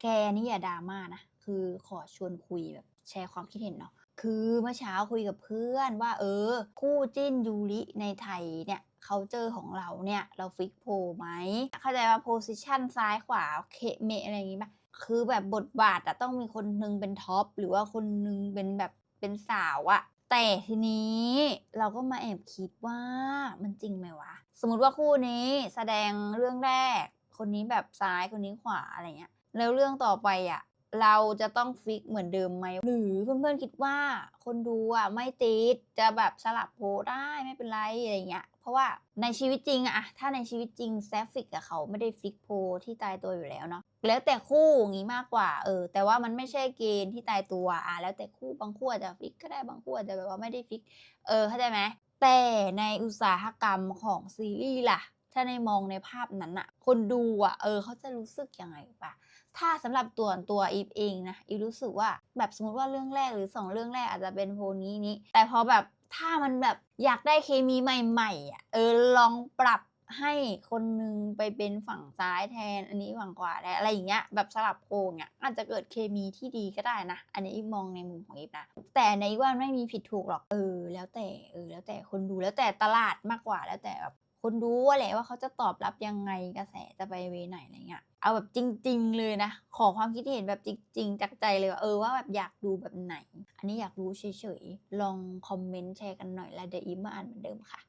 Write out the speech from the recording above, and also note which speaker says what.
Speaker 1: แกนี่อย่าดราม่านะ คือขอชวนคุยแบบแชร์ความคิดเห็นเนาะ คือเมื่อเช้าคุยกับเพื่อนว่า เออ คู่จิ้นยูริในไทยเนี่ยเขาเจอของเราเนี่ย เราฟิกโพลไหม เข้าใจว่าโพสิชันซ้ายขวาเคเมอะไรอย่างงี้ป่ะคือแบบบทบาทอะต้องมีคนนึงเป็นท็อปหรือว่าคนนึงเป็นแบบเป็นสาวอะแต่ทีนี้เราก็มาแอบคิดว่ามันจริงไหมวะ สมมติว่าคู่นี้แสดงเรื่องแรก คนนี้แบบซ้ายคนนี้ขวาอะไรเงี้ย แล้วเรื่องต่อไปอะเราจะต้องฟิกเหมือนเดิมไหมหรือเพื่อนๆคิดว่าคนดูอะไม่ติดจะแบบสลับโพได้ไม่เป็นไรอะไรเงี้ยเพราะว่าในชีวิตจริงอะถ้าในชีวิตจริงแซฟฟิกกับเขาไม่ได้ฟิกโพที่ตายตัวอยู่แล้วเนาะแล้วแต่คู่อย่างงี้มากกว่าเออแต่ว่ามันไม่ใช่เกณฑ์ที่ตายตัวอะแล้วแต่คู่บางคู่อาจจะฟิกก็ได้บางคู่อาจจะแบบว่าไม่ได้ฟิกเออเข้าใจไหมแต่ในอุตสาหกรรมของซีรีส์ล่ะ ถ้าในมองในภาพนั้นอะคนดูอะเออเขาจะรู้สึกยังไงปะถ้าสำหรับตัวตัวอีฟเองนะอีฟรู้สึกว่าแบบสมมติว่าเรื่องแรกหรือสองเรื่องแรกอาจจะเป็นโพนี้นี้แต่พอแบบถ้ามันแบบอยากได้เคมีใหม่ๆอะเออลองปรับให้คนนึงไปเป็นฝั่งซ้ายแทน อันนี้ฝั่งขวาแทนอะไรอย่างเงี้ยแบบสลับโพลเนี่ยอาจจะเกิดเคมีที่ดีก็ได้นะ อันนี้อีฟมองในมุมของอีฟนะแต่ในว่าไม่มีผิดถูกหรอกเออ แล้วแต่เออแล้วแต่คนดูแล้วแต่ตลาดมากกว่าแล้วแต่แบบ คนดูว่าแหละว่าเขาจะตอบรับยังไงกระแสจะไปเวไหนอะไรเงี้ยเอาแบบจริง ๆ เลยนะ ขอความคิดเห็นแบบจริง ๆจากใจเลยว่าเออว่าแบบอยากดูแบบไหน อันนี้อยากรู้เฉยๆ ลองคอมเมนต์แชร์กันหน่อยแล้วเดี๋ยวอีฟมาอ่านเหมือนเดิมค่ะ